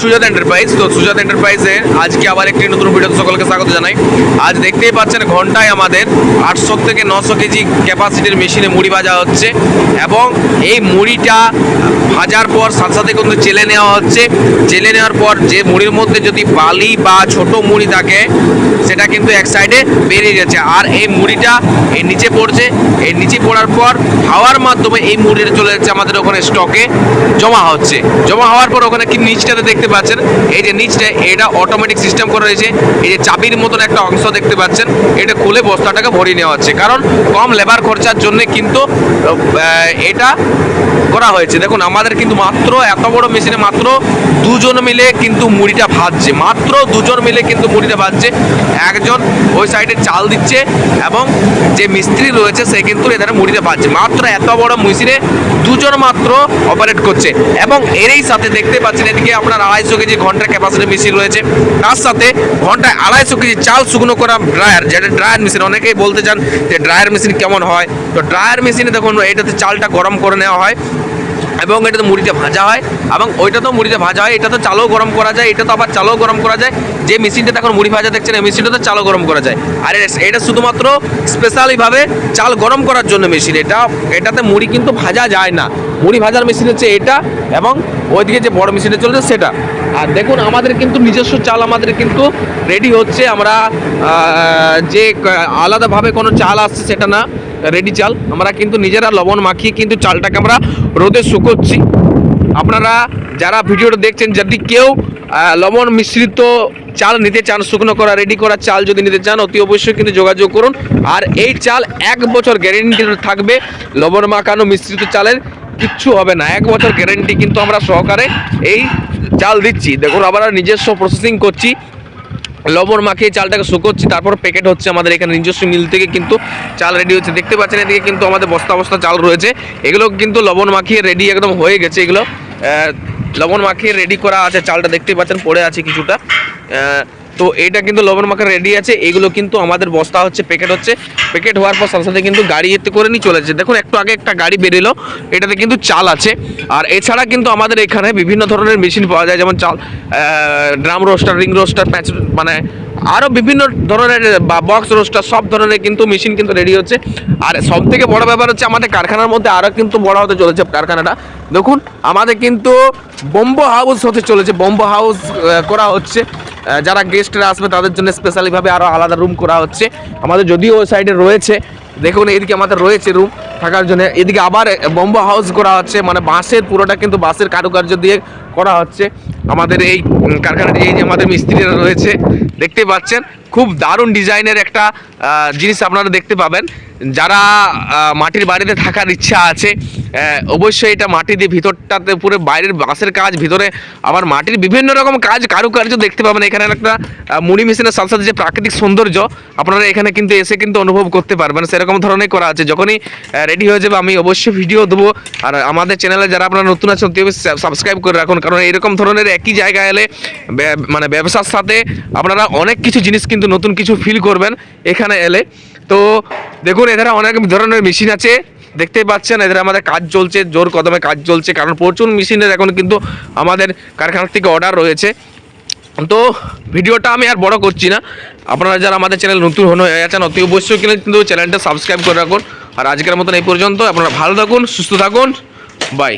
সুজাত এন্টারপ্রাইজ তো সুজাত এন্টারপ্রাইজে আজকে আবার একটি নতুন ভিডিওতে সকলকে স্বাগত জানাই। আজ দেখতেই পাচ্ছেন ঘন্টায় আমাদের আটশো থেকে নশো কেজি ক্যাপাসিটির মেশিনে মুড়ি ভাজা হচ্ছে এবং এই মুড়িটা ভাজার পর সাথে সাথে কিন্তু চেলে নেওয়া হচ্ছে। চেলে নেওয়ার পর যে মুড়ির মধ্যে যদি বালি বা ছোট মুড়ি থাকে, সেটা কিন্তু এক সাইডে বেরিয়ে যাচ্ছে আর এই মুড়িটা এর নিচে পড়ছে। এর নিচে পড়ার পর হাওয়ার মাধ্যমে এই মুড়িটা চলে যাচ্ছে আমাদের ওখানে স্টকে জমা হচ্ছে। জমা হওয়ার পর ওখানে কি নিচটাতে দেখতে পাচ্ছেন, এই যে নিচটা, এটা অটোমেটিক সিস্টেম করে রয়েছে। এই যে চাবির মতন একটা অংশ দেখতে পাচ্ছেন, এটা খুলে বস্তাটাকে ভরিয়ে নেওয়া হচ্ছে। কারণ কম লেবার খরচার জন্য কিন্তু এটা করা হয়েছে। দেখুন, আমাদের কিন্তু মাত্র, এত বড় মেশিনে মাত্র দুজন মিলে কিন্তু মুড়িটা ভাজছে। মাত্র দুজন মিলে কিন্তু মুড়িটা ভাজছে। একজন ওই সাইডে চাল দিচ্ছে এবং যে মিস্ত্রি রয়েছে, সে কিন্তু এখানে মুড়িটা ভাজছে। মাত্র এত বড় মেশিনে দুজন মাত্র অপারেট করছে। এবং এরই সাথে দেখতে পাচ্ছেন, এদিকে আপনার আড়াইশো কেজি ঘণ্টার ক্যাপাসিটি মেশিন রয়েছে, তার সাথে ঘন্টায় আড়াইশো কেজি চাল শুকনো করা ড্রায়ার যেটা ড্রায়ার মেশিন অনেকেই বলতে চান যে ড্রায়ার মেশিন কেমন হয়। তো ড্রায়ার মেশিনে দেখুন, এটাতে চালটা গরম করে নেওয়া হয় এবং এটাতে মুড়িটা ভাজা হয় এবং ওইটা তো মুড়িটা ভাজা হয়। এটা তো চালও গরম করা যায় এটা তো আবার চালও গরম করা যায়। যে মেশিনটা এখন মুড়ি ভাজা দেখছেন, এই মেশিনটা তো চালও গরম করা যায়। আর এটা শুধুমাত্র স্পেশালিভাবে চাল গরম করার জন্য মেশিন এটা, এটাতে মুড়ি কিন্তু ভাজা যায় না। মুড়ি ভাজার মেশিন হচ্ছে এটা এবং ওইদিকে যে বড় মেশিনে চলছে সেটা। আর দেখুন, আমাদের কিন্তু নিজস্ব চাল আমাদের কিন্তু রেডি হচ্ছে। আমরা যে আলাদাভাবে কোনো চাল আসছে সেটা না রেডি চাল। আমরা কিন্তু নিজেরা লবণ মাখিয়ে কিন্তু চালটাকে আমরা রোদে শুকোচ্ছি। আপনারা যারা ভিডিওটা দেখছেন, যদি কেউ লবণ মিশ্রিত চাল নিতে চান, শুকনো করা রেডি করা চাল যদি নিতে চান, অতি অবশ্যই কিন্তু যোগাযোগ করুন। আর এই চাল এক বছর গ্যারেন্টি থাকবে, লবণ মাখানো মিশ্রিত চালের কিচ্ছু হবে না। এক বছর গ্যারেন্টি কিন্তু আমরা সহকারে এই চাল দিচ্ছি। দেখুন, আবার নিজস্ব প্রসেসিং করছি। লবণ মাখিয়ে চালটাকে শুকোচ্ছি, তারপর প্যাকেট হচ্ছে আমাদের এখানে নিজস্ব মিল থেকে কিন্তু চাল রেডি হচ্ছে। দেখতে পাচ্ছেন, এদিকে কিন্তু আমাদের বস্তা বস্তা চাল রয়েছে। এগুলো কিন্তু লবণ মাখিয়ে রেডি একদম হয়ে গেছে এগুলো। লবণ মাখিয়ে রেডি করা আছে চালটা। দেখতে পাচ্ছেন, পড়ে আছে কিছুটা। তো এটা কিন্তু লবণ মাখা রেডি আছে। এগুলো কিন্তু আমাদের বস্তা হচ্ছে প্যাকেট হচ্ছে। প্যাকেট হওয়ার পর সাথে সাথে কিন্তু গাড়ি এতে করে নিয়ে চলে যাচ্ছে। দেখুন, একটু আগে একটা গাড়ি বেরোলো। এটাতে কিন্তু চাল আছে। আর এছাড়া কিন্তু আমাদের এখানে বিভিন্ন ধরনের মেশিন পাওয়া যায়, যেমন চাল drum roaster ring roaster patch মানে আরও বিভিন্ন ধরনের, বা বক্স রোস্টার সব ধরনের কিন্তু মেশিন কিন্তু রেডি হচ্ছে। আর সব থেকে বড় ব্যাপার হচ্ছে, আমাদের কারখানার মধ্যে আরও কিন্তু বড় হতে চলেছে কারখানাটা। দেখুন, আমাদের কিন্তু বম্বো হাউস হতে চলেছে। বম্বো হাউস করা হচ্ছে। যারা গেস্টরা আসবে তাদের জন্য স্পেশালিভাবে আরও আলাদা রুম করা হচ্ছে। আমাদের যদিও ওই সাইডে রয়েছে, দেখুন এদিকে আমাদের রয়েছে রুম থাকার জন্য। এদিকে আবার বম্বো হাউস করা হচ্ছে মানে বাঁশের পুরোটা কিন্তু বাঁশের কারুকার্য দিয়ে করা হচ্ছে। আমাদের এই কারখানাটি এই যে আমাদের মিস্ত্রিরা রয়েছে, দেখতে পাচ্ছেন, খুব দারুণ ডিজাইনের একটা জিনিস আপনারা দেখতে পাবেন। যারা মাটির বাড়িতে থাকার ইচ্ছা আছে অবশ্যই এটা মাটি দিয়ে ভিতরটাতে পুরো বাইরের বাঁশের কাজ, ভিতরে আবার মাটির বিভিন্ন রকম কাজ, কারুকার্য দেখতে পাবেন। এখানে একটা মুড়ি মেশিনের সাথে সাথে যে প্রাকৃতিক সৌন্দর্য, আপনারা এখানে কিন্তু এসে কিন্তু অনুভব করতে পারবেন। সেরকম ধরনের করা আছে। যখনই রেডি হয়ে যাবে, আমি অবশ্যই ভিডিও দেবো। আর আমাদের চ্যানেলে যারা আপনারা নতুন আছেন সাবস্ক্রাইব করে রাখুন। কারণ এরকম ধরনের একই জায়গায় এলে মানে ব্যবসার সাথে আপনারা অনেক কিছু জিনিস কিন্তু নতুন কিছু ফিল করবেন এখানে এলে। তো দেখুন এখানে অনেক ধরনের মেশিন আছে। দেখতেই পাচ্ছেন এদের আমাদের কাজ চলছে, জোর কদমে কাজ চলছে, কারণ প্রচুর মেশিনের এখন কিন্তু আমাদের কারখানার থেকে অর্ডার রয়েছে। তো ভিডিওটা আমি আর বড় করছি না। আপনারা যারা আমাদের চ্যানেল নতুন হয়ে আছেন, অতি অবশ্যই কিন্তু চ্যানেলটা সাবস্ক্রাইব করে রাখুন। আর আজকের মতন এই পর্যন্ত, আপনারা ভালো থাকুন, সুস্থ থাকুন। বাই